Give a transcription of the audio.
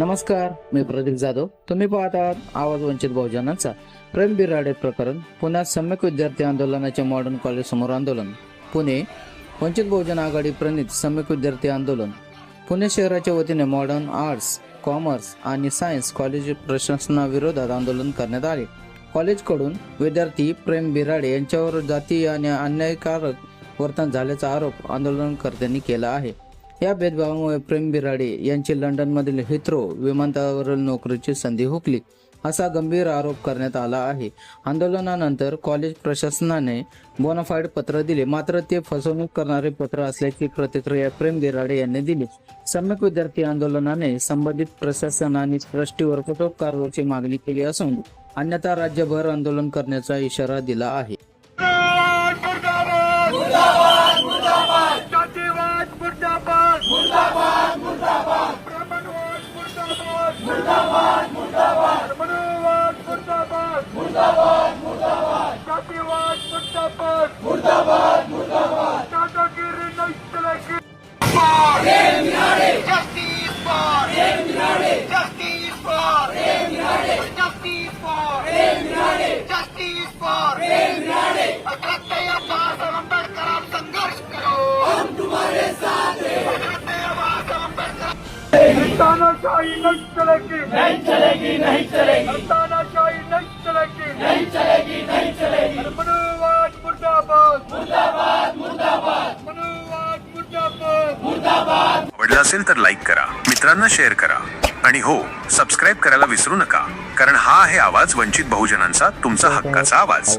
नमस्कार मी प्रदीप जाधव. तुम्ही पाहत आहात आवाज वंचित बहुजनांचा. प्रेम बिराडे प्रकरण पुण्यात सम्यक विद्यार्थी आंदोलनाचे मॉडर्न कॉलेज समोर आंदोलन. पुणे वंचित बहुजन आघाडी प्रणित सम्यक विद्यार्थी आंदोलन. पुणे शहराच्या वतीने मॉडर्न आर्ट्स कॉमर्स आणि सायन्स कॉलेज प्रशासनाविरोधात आंदोलन करण्यात आले. कॉलेजकडून विद्यार्थी प्रेम बिराडे यांच्यावर जातीय आणि अन्यायकारक वर्तन झाल्याचा आरोप आंदोलनकर्त्यांनी केला आहे. या भेदभावामुळे प्रेम बिराडे यांची लंडनमधील हिथ्रो विमानतळावरील नोकरीची संधी हुकली. असा गंभीर आरोप करण्यात आला आहे. आंदोलनानंतर कॉलेज प्रशासनाने बोनाफाईड पत्र दिले. मात्र ते फसवणूक करणारे पत्र असल्याची प्रतिक्रिया प्रेम बिराडे यांनी दिली. सम्यक विद्यार्थी आंदोलनाने संबंधित प्रशासन आणि ट्रस्टीवर कठोर कारवाईची मागणी केली असून अन्यथा राज्यभर आंदोलन करण्याचा इशारा दिला आहे. तानाशाही नहीं चलेगी। नहीं चलेगी नहीं चलेगी। तानाशाही नहीं चलेगी। नहीं चलेगी नहीं चलेगी। मनुवाद मुर्दाबाद। मुर्दाबाद मुर्दाबाद। मनुवाद मुर्दाबाद। आवडलं असेल तर लाईक करा मित्रांना शेअर करा. आणि हो सबस्क्राईब करायला विसरू नका कारण हा आहे आवाज वंचित बहुजनांचा तुमचा हक्काचा आवाज.